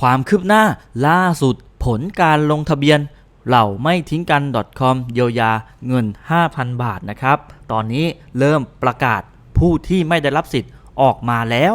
ความคืบหน้าล่าสุดผลการลงทะเบียนเราไม่ทิ้งกัน .com เยียวยาเงิน 5,000 บาทนะครับ ตอนนี้เริ่มประกาศผู้ที่ไม่ได้รับสิทธิ์ออกมาแล้ว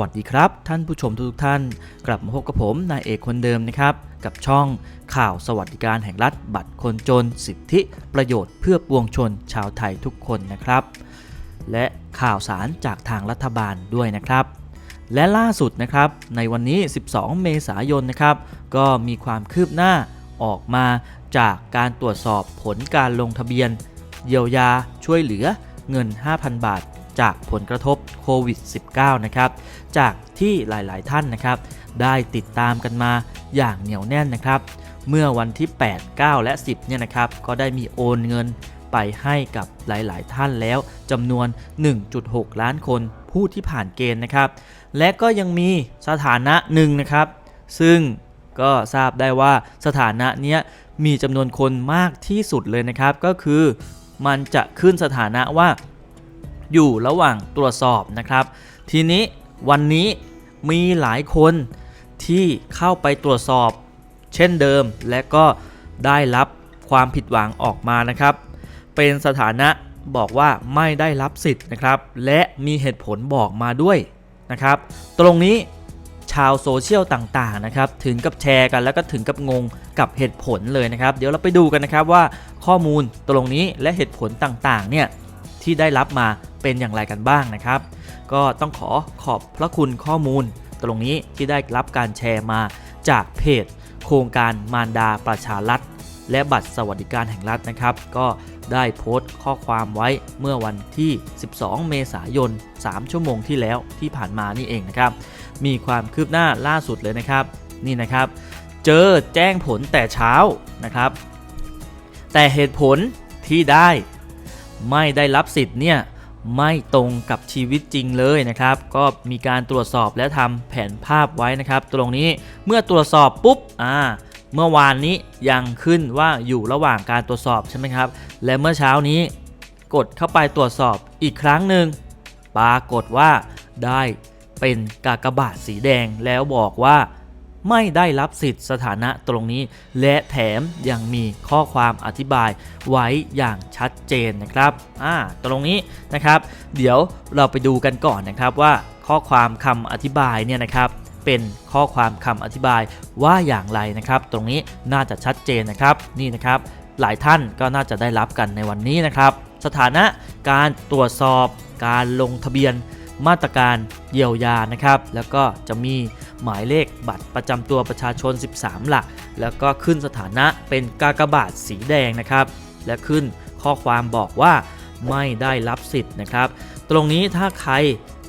วัสดีครับ ท่านผู้ชมทุกท่าน กลับมาพบกับผมนายเอกคนเดิมนะครับ กับช่องข่าวสวัสดิการแห่งรัฐบัตรคนจน สิทธิประโยชน์เพื่อปวงชนชาวไทยทุกคนนะครับ และข่าวสารจากทางรัฐบาลด้วยนะครับ และล่าสุดนะครับ ในวันนี้ 12 เมษายนนะครับ ก็มีความคืบหน้าออกมาจากการตรวจสอบผลการลงทะเบียน เยียวยาช่วยเหลือเงิน 5,000 บาท จากผลกระทบโควิด -19 นะครับ จากที่หลายๆท่านนะครับ ได้ติดตามกันมาอย่างเหนียวแน่นนะครับ เมื่อวันที่ 8 9 และ 10 เนี่ยนะครับ ก็ได้มีโอนเงินไปให้กับหลาย ๆ ท่านแล้วจำนวน 1.6 ล้านคนผู้ที่ผ่านเกณฑ์นะครับ และก็ยังมีสถานะหนึ่งนะครับ ซึ่งก็ทราบได้ว่าสถานะเนี้ยมีจำนวนคนมากที่สุดเลยนะครับ ก็คือมันจะขึ้นสถานะว่า อยู่ระหว่างตรวจสอบนะครับ ทีนี้วันนี้มีหลายคนที่เข้าไปตรวจสอบ เช่นเดิมและก็ได้รับความผิดหวังออกมานะครับ เป็นสถานะบอกว่าไม่ได้รับสิทธิ์นะครับ และมีเหตุผลบอกมาด้วยนะครับ ตรงนี้ชาวโซเชียลต่างๆนะครับถึงกับแชร์กันแล้วก็ถึงกับงงกับเหตุผลเลยนะครับ เดี๋ยวเราไปดูกันนะครับว่าข้อมูลตรงนี้และเหตุผลต่างๆเนี่ย ที่ได้รับมาเป็นอย่างไรกันบ้างนะครับ ก็ต้องขอขอบพระคุณข้อมูล ตรงนี้ที่ได้รับการแชร์มาจากเพจ โครงการมารดาประชารัฐ และบัตรสวัสดิการแห่งรัฐนะครับ ก็ได้โพสต์ข้อความไว้เมื่อวันที่ 12 เมษายน 3 ชั่วโมงที่แล้วที่ผ่านมานี่เองนะครับ มีความคืบหน้าล่าสุดเลยนะครับ นี่นะครับ เจอแจ้งผลแต่เช้านะครับ แต่เหตุผลที่ได้ ไม่ได้รับสิทธิ์เนี่ยไม่ตรงกับชีวิตจริงเลยนะครับ ก็มีการตรวจสอบและทำแผนภาพไว้นะครับ ตรงนี้เมื่อตรวจสอบปุ๊บอ่าเมื่อวานนี้ยังขึ้นว่าอยู่ระหว่างการตรวจสอบใช่ไหมครับ และเมื่อเช้านี้กดเข้าไปตรวจสอบอีกครั้งหนึ่งปรากฏว่าได้เป็นกากบาทสีแดงแล้วบอกว่า ไม่ได้รับสิทธิ์สถานะตรงนี้ และแถมยังมีข้อความอธิบายไว้อย่างชัดเจนนะครับอ่าตรงนี้นะครับ เดี๋ยวเราไปดูกันก่อนนะครับว่าข้อความคำอธิบายเนี่ยนะครับเป็นข้อความคำอธิบายว่าอย่างไรนะครับ ตรงนี้น่าจะชัดเจนนะครับนี่นะครับ หลายท่านก็น่าจะได้รับกันในวันนี้นะครับ สถานะการตรวจสอบ การลงทะเบียนมาตรการเยียวยานะครับ แล้วก็จะมี หมายเลขบัตรประจำตัวประชาชน 13 หลัก แล้วก็ขึ้นสถานะเป็นกากบาทสีแดงนะครับ และขึ้นข้อความบอกว่าไม่ได้รับสิทธิ์นะครับ ตรงนี้ถ้าใคร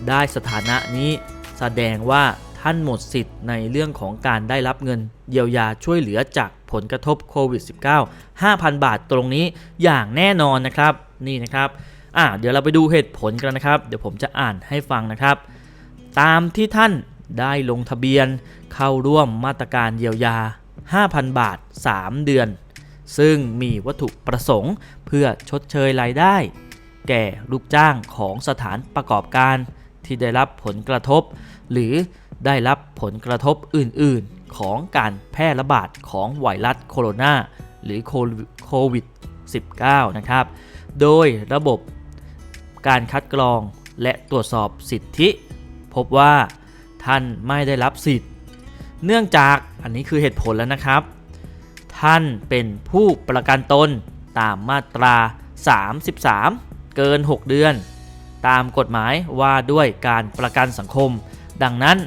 ได้สถานะนี้ แสดงว่าท่านหมดสิทธิ์ในเรื่องของการได้รับเงิน เยียวยาช่วยเหลือจากผลกระทบโควิด -19 5,000 บาทตรงนี้อย่างแน่นอนนะครับนี่นะครับอ่าเดี๋ยวเราไปดูเหตุผลกันนะครับ เดี๋ยวผมจะอ่านให้ฟังนะครับ ตามที่ท่าน ได้ลงทะเบียนเข้าร่วมมาตรการเยียวยา 5,000 บาท 3 เดือน ซึ่งมีวัตถุประสงค์เพื่อชดเชยรายได้ แก่ลูกจ้างของสถานประกอบการที่ได้รับผลกระทบ หรือได้รับผลกระทบอื่น ๆ ของการแพร่ระบาดของไวรัสโคโรนาหรือโควิด -19 นะครับ โดยระบบการคัดกรองและตรวจสอบสิทธิ พบว่า ท่านไม่ได้รับสิทธิ์ เนื่องจากอันนี้คือเหตุผลแล้วนะครับ ท่านเป็นผู้ประกันตนตามมาตรา 33 เกิน 6 เดือน ตามกฎหมายว่าด้วยการประกันสังคม ดังนั้น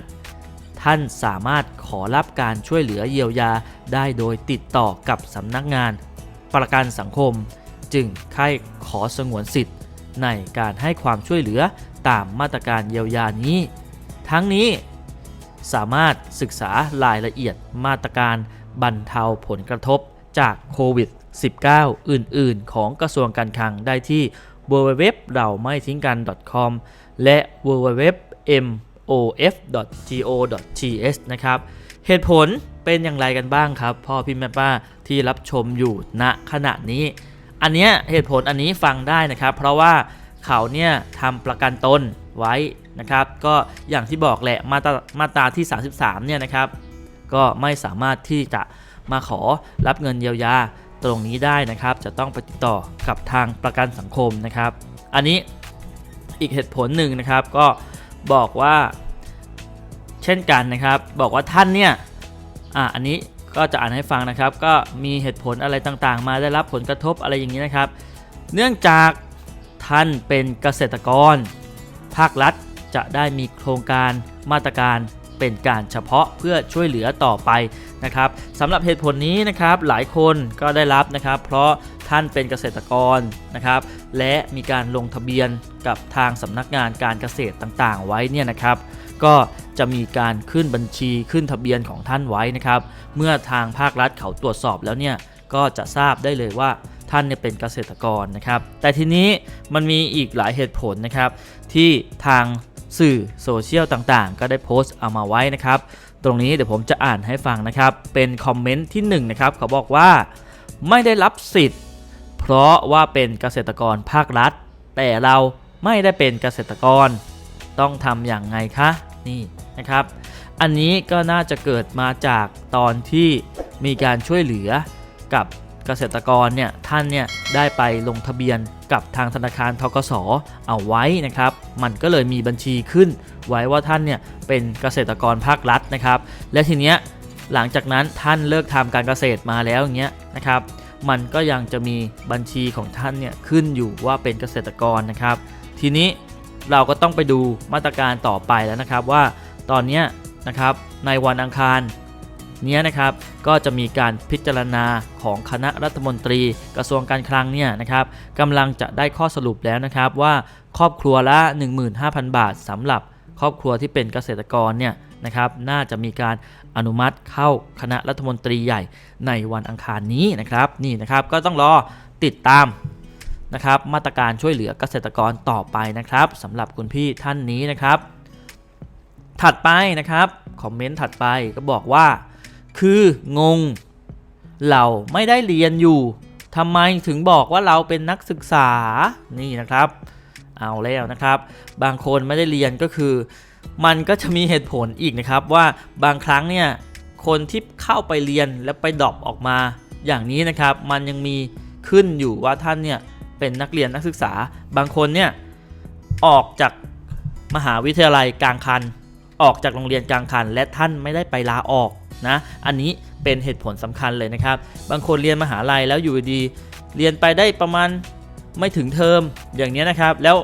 ท่านสามารถขอรับการช่วยเหลือเยียวยาได้โดยติดต่อกับสำนักงานประกันสังคม จึงใคร่ขอสงวนสิทธิ์ในการให้ความช่วยเหลือตามมาตรการเยียวยานี้ ทั้งนี้สามารถศึกษารายละเอียดมาตรการบรรเทาผลกระทบจากโควิด -19 อื่น ๆ ของกระทรวงการคลังได้ที่ www เราไม่ทิ้งกัน .com และ www mof.go.th นะครับ เหตุผลเป็นอย่างไรกันบ้างครับ พ่อพี่แม่ป้าที่รับชมอยู่ณขณะนี้ อันเนี้ยเหตุผลอันนี้ฟังได้นะครับ เพราะว่า เขาเนี่ยทำประกันตนไว้นะครับ ก็อย่างที่บอกแหละมาตรามาตราที่ 33 เนี่ยนะครับ ก็ไม่สามารถที่จะมาขอรับเงินเยียวยาตรงนี้ได้นะครับ จะต้องไปติดต่อกับทางประกันสังคมนะครับ อันนี้อีกเหตุผลหนึ่งนะครับ ก็บอกว่าเช่นกันนะครับ บอกว่าท่านเนี่ยอะอันนี้ก็จะอ่านให้ฟังนะครับ ก็มีเหตุผลอะไรต่างๆ มาได้รับผลกระทบอะไรอย่างนี้นะครับ เนื่องจาก ท่านเป็นเกษตรกร ภาครัฐจะได้มีโครงการมาตรการเป็นการเฉพาะเพื่อช่วยเหลือต่อไปนะครับสำหรับเหตุผลนี้นะครับหลายคนก็ได้รับนะครับ เพราะท่านเป็นเกษตรกรนะครับ และมีการลงทะเบียนกับทางสำนักงานการเกษตรต่างๆ ไว้เนี่ยนะครับ ก็จะมีการขึ้นบัญชีขึ้นทะเบียนของท่านไว้นะครับ เมื่อทางภาครัฐเขาตรวจสอบแล้วเนี่ยก็จะทราบได้เลยว่า ท่านเนี่ยเป็นเกษตรกรนะครับ แต่ทีนี้มันมีอีกหลายเหตุผลนะครับ ที่ทางสื่อโซเชียลต่างๆ ก็ได้โพสต์เอามาไว้นะครับ ตรงนี้เดี๋ยวผมจะอ่านให้ฟังนะครับ เป็นคอมเมนต์ที่1นะครับเขาบอกว่าไม่ได้รับสิทธิ์ เพราะว่าเป็นเกษตรกรภาครัฐ แต่เราไม่ได้เป็นเกษตรกร ต้องทำอย่างไงคะนี่นะครับ อันนี้ก็น่าจะเกิดมาจากตอนที่มีการช่วยเหลือกับ เกษตรกรเนี่ยท่านเนี่ยได้ไปลงทะเบียนกับทางธนาคารทกสเอาไว้นะครับ มันก็เลยมีบัญชีขึ้น ไว้ว่าท่านเนี่ยเป็นเกษตรกรภาครัฐนะครับ และทีเนี้ยหลังจากนั้นท่านเลิกทำการเกษตรมาแล้วอย่างเงี้ยนะครับ มันก็ยังจะมีบัญชีของท่านเนี่ยขึ้นอยู่ว่าเป็นเกษตรกรนะครับ ทีนี้เราก็ต้องไปดูมาตรการต่อไปแล้วนะครับว่าตอนเนี้ยนะครับในวันอังคาร นี้นะครับก็จะมีการพิจารณาของคณะรัฐมนตรีกระทรวงการคลังเนี่ยนะครับกำลังจะได้ข้อสรุปแล้วนะครับว่าครอบครัวละ 15,000 บาทสำหรับครอบครัวที่เป็นเกษตรกรเนี่ยนะครับน่าจะมีการอนุมัติเข้าคณะรัฐมนตรีใหญ่ในวันอังคารนี้นะครับนี่นะครับก็ต้องรอติดตามนะครับมาตรการช่วยเหลือเกษตรกรต่อไปนะครับสำหรับคุณพี่ท่านนี้นะครับ ถัดไปนะครับคอมเมนต์ถัดไปก็บอกว่า คืองง เราไม่ได้เรียนอยู่ทำไมถึงบอกว่าเราเป็นนักศึกษานี่นะครับ เอาแล้วนะครับ บางคนไม่ได้เรียนก็คือ มันก็จะมีเหตุผลอีกนะครับว่าบางครั้งเนี่ยคนที่เข้าไปเรียนแล้วไปดรอปออกมา อย่างนี้นะครับ มันยังมีขึ้นอยู่ว่าท่านเนี่ยเป็นนักเรียนนักศึกษา บางคนเนี่ยออกจากมหาวิทยาลัยกลางคัน ออกจากโรงเรียนกลางคัน และท่านไม่ได้ไปลาออก นะอันนี้เป็นเหตุผลสำคัญเลยนะครับ บางคนเรียนมหาลัยแล้วอยู่ดีเรียนไปได้ประมาณไม่ถึงเทอมอย่างนี้นะครับ แล้ว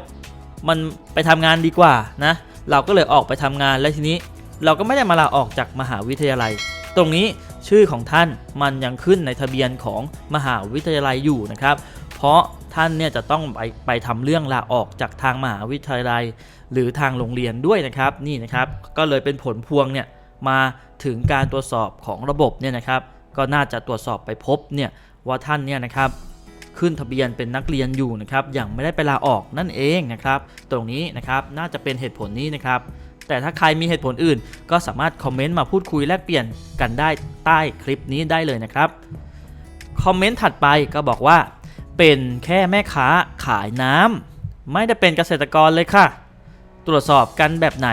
มันไปทำงานดีกว่านะเราก็เลยออกไปทำงานแล้วทีนี้ เราก็ไม่ได้มาลาออกจากมหาวิทยาลัย ตรงนี้ชื่อของท่านมันยังขึ้นในทะเบียนของมหาวิทยาลัยอยู่นะครับ เพราะท่านเนี่ยจะต้องไปไปทำเรื่องลาออกจากทางมหาวิทยาลัย หรือทางโรงเรียนด้วยนะครับนี่นะครับ ก็เลยเป็นผลพวงเนี่ยมา ถึงการตรวจสอบของระบบเนี่ยนะครับ ก็น่าจะตรวจสอบไปพบเนี่ยว่าท่านเนี่ยนะครับขึ้นทะเบียนเป็นนักเรียนอยู่นะครับอย่างไม่ได้ไปลาออกนั่นเองนะครับ ตรงนี้นะครับน่าจะเป็นเหตุผลนี้นะครับ แต่ถ้าใครมีเหตุผลอื่น ก็สามารถคอมเมนต์มาพูดคุยแลกเปลี่ยนกันได้ใต้คลิปนี้ได้เลยนะครับคอมเมนต์ถัดไปก็บอกว่า เป็นแค่แม่ค้าขายน้ำไม่ได้เป็นเกษตรกรเลยค่ะ ตรวจสอบกันแบบไหน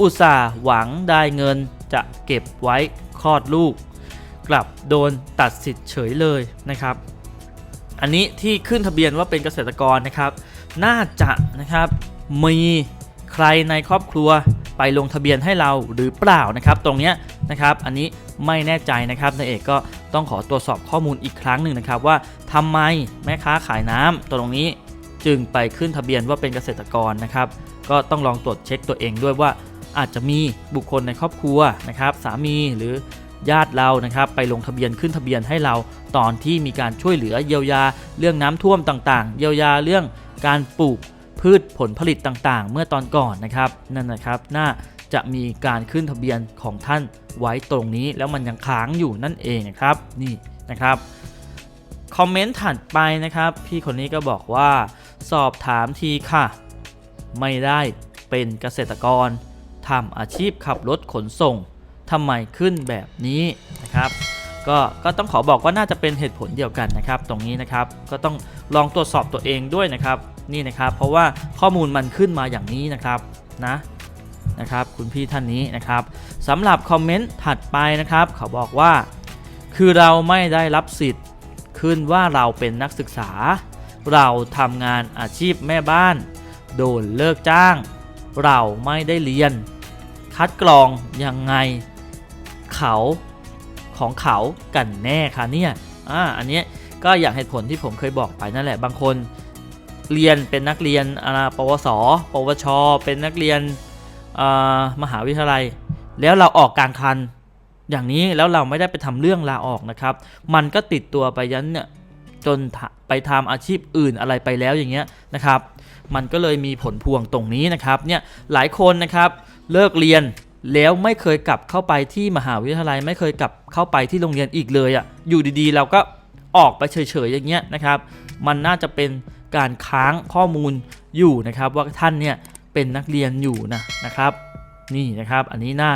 อุตส่าห์หวังได้เงิน จะเก็บไว้คลอดลูก กลับโดนตัดสิทธิ์เฉยเลยนะครับ อันนี้ที่ขึ้นทะเบียนว่าเป็นเกษตรกรนะครับ น่าจะนะครับมีใครในครอบครัวไปลงทะเบียนให้เราหรือเปล่านะครับ ตรงนี้นะครับ อันนี้ไม่แน่ใจนะครับนายเอกก็ต้องขอตรวจสอบข้อมูลอีกครั้งหนึ่งนะครับ ว่าทำไมแม่ค้าขายน้ำตรงนี้จึงไปขึ้นทะเบียนว่าเป็นเกษตรกรนะครับ ก็ต้องลองตรวจเช็คตัวเองด้วยว่า อาจจะมีบุคคลในครอบครัวนะครับสามีหรือญาติเรานะครับไปลงทะเบียนขึ้นทะเบียนให้เราตอนที่มีการช่วยเหลือเยียวยา เรื่องน้ำท่วมต่างๆ เยียวยาเรื่องการปลูกพืชผลผลิตต่างๆ เมื่อตอนก่อนนะครับนั่นนะครับน่าจะมีการขึ้นทะเบียนของท่านไว้ตรงนี้แล้วมันยังค้างอยู่นั่นเองนะครับนี่นะครับคอมเมนต์ถัดไปนะครับ พี่คนนี้ก็บอกว่า สอบถามทีค่ะ ไม่ได้เป็นเกษตรกร ทำอาชีพขับรถขนส่งทำไมขึ้นแบบนี้นะครับก็ก็ต้องขอบอกว่าน่าจะเป็นเหตุผลเดียวกันนะครับ ตรงนี้นะครับก็ต้องลองตรวจสอบตัวเองด้วยนะครับนี่นะครับ เพราะว่าข้อมูลมันขึ้นมาอย่างนี้นะครับนะนะครับคุณพี่ท่านนี้นะครับสำหรับคอมเมนต์ถัดไปนะครับ เขาบอกว่า คือเราไม่ได้รับสิทธิ์ขึ้นว่าเราเป็นนักศึกษา เราทำงานอาชีพแม่บ้าน โดนเลิกจ้าง เราไม่ได้เรียน คัดกรองยังไงเขาของเขากันแน่คะเนี่ยอ่าอันนี้ก็อย่างเหตุผลที่ผมเคยบอกไปนั่นแหละบางคนเรียนเป็นนักเรียนอาปวส ปวช เป็นนักเรียนมหาวิทยาลัย แล้วเราออกกลางคัน อย่างนี้แล้วเราไม่ได้ไปทำเรื่องลาออกนะครับ มันก็ติดตัวไปยันเนี่ยจนไปทำอาชีพอื่นอะไรไปแล้วอย่างเงี้ยนะครับ มันก็เลยมีผลพวงตรงนี้นะครับเนี่ยหลายคนนะครับเลิกเรียนแล้วไม่เคยกลับเข้าไปที่มหาวิทยาลัย ไม่เคยกลับเข้าไปที่โรงเรียนอีกเลยอะ่ะอยู่ดีๆ เราก็ออกไปเฉยๆอย่างเงี้ยนะครับ มันน่าจะเป็นการค้างข้อมูลอยู่นะครับ ว่าท่านเนี่ยเป็นนักเรียนอยู่นะนะครับ นี่นะครับอันนี้น่า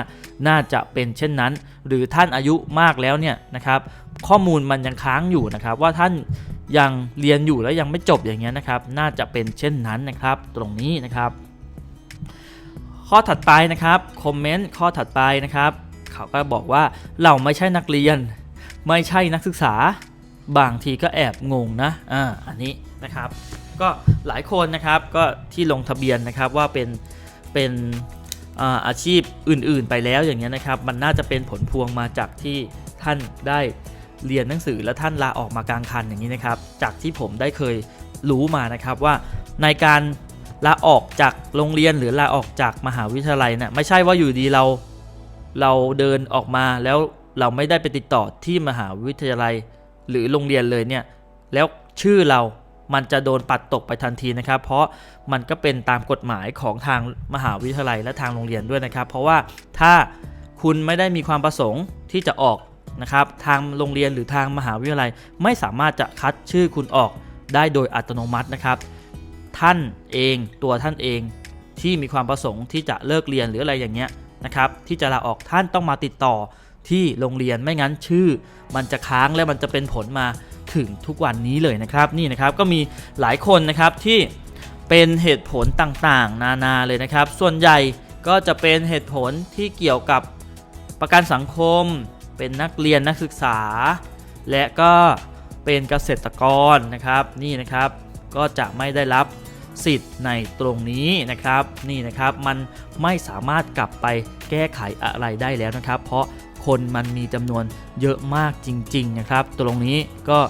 น่าจะเป็นเช่นนั้น หรือท่านอายุมากแล้วเนี่ยนะครับ ข้อมูลมันยังค้างอยู่นะครับ ว่าท่าน ยังเรียนอยู่แล้วยังไม่จบอย่างเงี้ยนะครับ น่าจะเป็นเช่นนั้นนะครับ ตรงนี้นะครับ ข้อถัดไปนะครับคอมเมนต์ข้อถัดไปนะครับ เขาก็บอกว่าเราไม่ใช่นักเรียน ไม่ใช่นักศึกษา บางทีก็แอบงงนะอ่าอันนี้นะครับ ก็หลายคนนะครับก็ที่ลงทะเบียนนะครับว่าเป็นเป็นอ่าอาชีพอื่น ๆ ไปแล้วอย่างเงี้ยนะครับ มันน่าจะเป็นผลพวงมาจากที่ท่านได้ เรียนหนังสือและท่านลาออกมากลางคันอย่างนี้นะครับ จากที่ผมได้เคยรู้มานะครับว่าในการลาออกจากโรงเรียนหรือลาออกจากมหาวิทยาลัยเนี่ยไม่ใช่ว่าอยู่ดีเราเราเดินออกมาแล้วเราไม่ได้ไปติดต่อที่มหาวิทยาลัย หรือโรงเรียนเลยเนี่ยแล้วชื่อเรามันจะโดนปัดตกไปทันทีนะครับ เพราะมันก็เป็นตามกฎหมายของทางมหาวิทยาลัยและทางโรงเรียนด้วยนะครับ เพราะว่าถ้าคุณไม่ได้มีความประสงค์ที่จะออก นะครับทางโรงเรียนหรือทางมหาวิทยาลัย ไม่สามารถจะคัดชื่อคุณออกได้โดยอัตโนมัตินะครับ ท่านเองตัวท่านเองที่มีความประสงค์ที่จะเลิกเรียนหรืออะไรอย่างเงี้ยนะครับที่จะลาออกท่านต้องมาติดต่อที่โรงเรียนไม่งั้นชื่อ มันจะค้างและมันจะเป็นผลมาถึงทุกวันนี้เลยนะครับ นี่นะครับก็มีหลายคนนะครับที่เป็นเหตุผลต่างๆ นานาเลยนะครับ ส่วนใหญ่ก็จะเป็นเหตุผลที่เกี่ยวกับประกันสังคม เป็นนักเรียนนักศึกษา และก็เป็นเกษตรกรนะครับนี่นะครับก็จะไม่ได้รับสิทธิ์ในตรงนี้นะครับนี่นะครับมันไม่สามารถกลับไปแก้ไขอะไรได้แล้วนะครับ เพราะคนมันมีจำนวนเยอะมากจริง ๆ นะครับ ตรงนี้ก็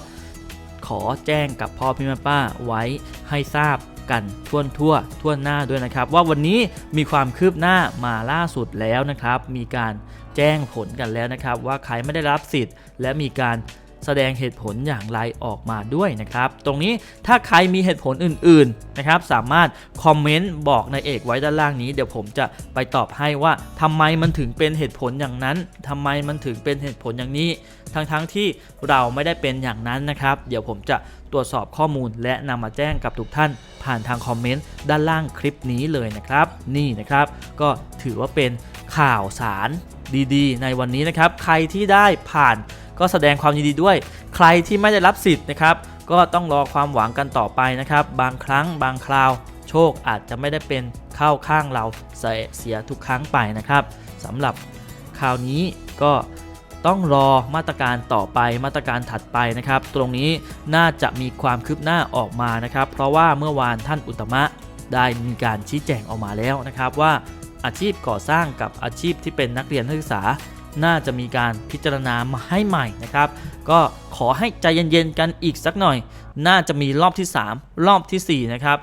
ขอแจ้งกับพ่อพี่แม่ป้าไว้ให้ทราบ กันทั่วทั่วทั่วหน้าด้วยนะครับ ว่าวันนี้มีความคืบหน้ามาล่าสุดแล้วนะครับ มีการแจ้งผลกันแล้วนะครับ ว่าใครไม่ได้รับสิทธิ์ และมีการ แสดงเหตุผลอย่างไรออกมาด้วยนะครับ ตรงนี้ถ้าใครมีเหตุผลอื่นๆนะครับ สามารถคอมเมนต์บอกในเอกไว้ด้านล่างนี้เดี๋ยวผมจะไปตอบให้ว่าทำไมมันถึงเป็นเหตุผลอย่างนั้นทำไมมันถึงเป็นเหตุผลอย่างนี้ทั้งๆทที่เราไม่ได้เป็นอย่างนั้นนะครับ เดี๋ยวผมจะตรวจสอบข้อมูลและนำมาแจ้งกับทุกท่าน ผ่านทางคอมเมนต์ด้านล่างคลิปนี้เลยนะครับ นี่นะครับ ก็ถือว่าเป็นข่าวสารดีๆ ในวันนี้นะครับ ใครที่ได้ผ่าน ก็แสดงความยินดีด้วย ใครที่ไม่ได้รับสิทธิ์นะครับ ก็ต้องรอความหวังกันต่อไปนะครับ บางครั้งบางคราว โชคอาจจะไม่ได้เป็นเข้าข้างเราเสียทุกครั้งไปนะครับสำหรับคราวนี้ก็ต้องรอมาตรการต่อไปมาตรการถัดไปนะครับ ตรงนี้น่าจะมีความคืบหน้าออกมานะครับ เพราะว่าเมื่อวานท่านอุตมะได้มีการชี้แจงออกมาแล้วนะครับ ว่าอาชีพก่อสร้างกับอาชีพที่เป็นนักเรียนนักศึกษา น่าจะมีการพิจารณามาให้ใหม่นะครับ ก็ขอให้ใจเย็นๆกันอีกสักหน่อย น่าจะมีรอบที่ 3 รอบทีสี่4 นะครับ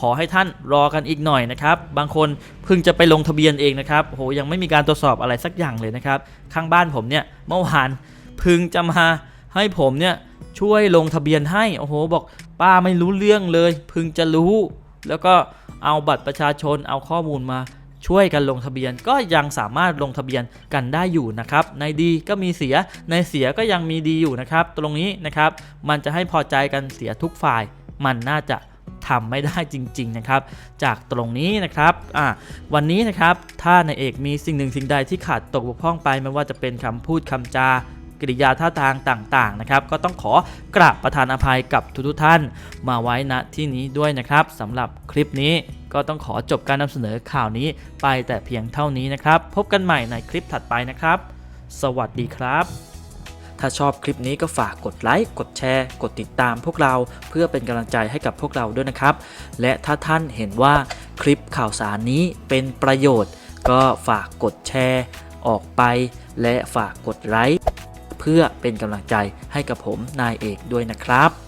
ขอให้ท่านรอกันอีกหน่อยนะครับ บางคนเพิ่งจะไปลงทะเบียนเองนะครับโอ้โหยังไม่มีการตรวจสอบอะไรสักอย่างเลยนะครับ ข้างบ้านผมเนี่ยเมื่อวานเพึงจะมาให้ผมเนี่ยช่วยลงทะเบียนให้โอ้โหบอกป้าไม่รู้เรื่องเลยพึงจะรู้ แล้วก็เอาบัตรประชาชนเอาข้อมูลมา ช่วยกันลงทะเบียนก็ยังสามารถลงทะเบียนกันได้อยู่นะครับ ในดีก็มีเสียในเสียก็ยังมีดีอยู่นะครับ ตรงนี้นะครับมันจะให้พอใจกันเสียทุกฝ่าย มันน่าจะทำไม่ได้จริง ๆ นะครับ จากตรงนี้นะครับวันนี้นะครับถ้านายเอกมีสิ่งหนึ่งสิ่งใดที่ขาดตกบกพร่องไปไม่ว่าจะเป็นคำพูดคำจากริยาท่าทางต่างๆนะครับ ก็ต้องขอกราบประทานอภัยกับทุกๆท่าน มาไว้ณที่นี้ด้วยนะครับสำหรับคลิปนี้ ก็ต้องขอจบการนำเสนอข่าวนี้ไปแต่เพียงเท่านี้นะครับ พบกันใหม่ในคลิปถัดไปนะครับ สวัสดีครับ ถ้าชอบคลิปนี้ก็ฝากกดไลค์กดแชร์ กดติดตามพวกเราเพื่อเป็นกำลังใจให้กับพวกเราด้วยนะครับ และถ้าท่านเห็นว่าคลิปข่าวสารนี้เป็นประโยชน์ ก็ฝากกดแชร์ ออกไป และฝากกดไลค์เพื่อเป็นกำลังใจให้กับผมนายเอกด้วยนะครับ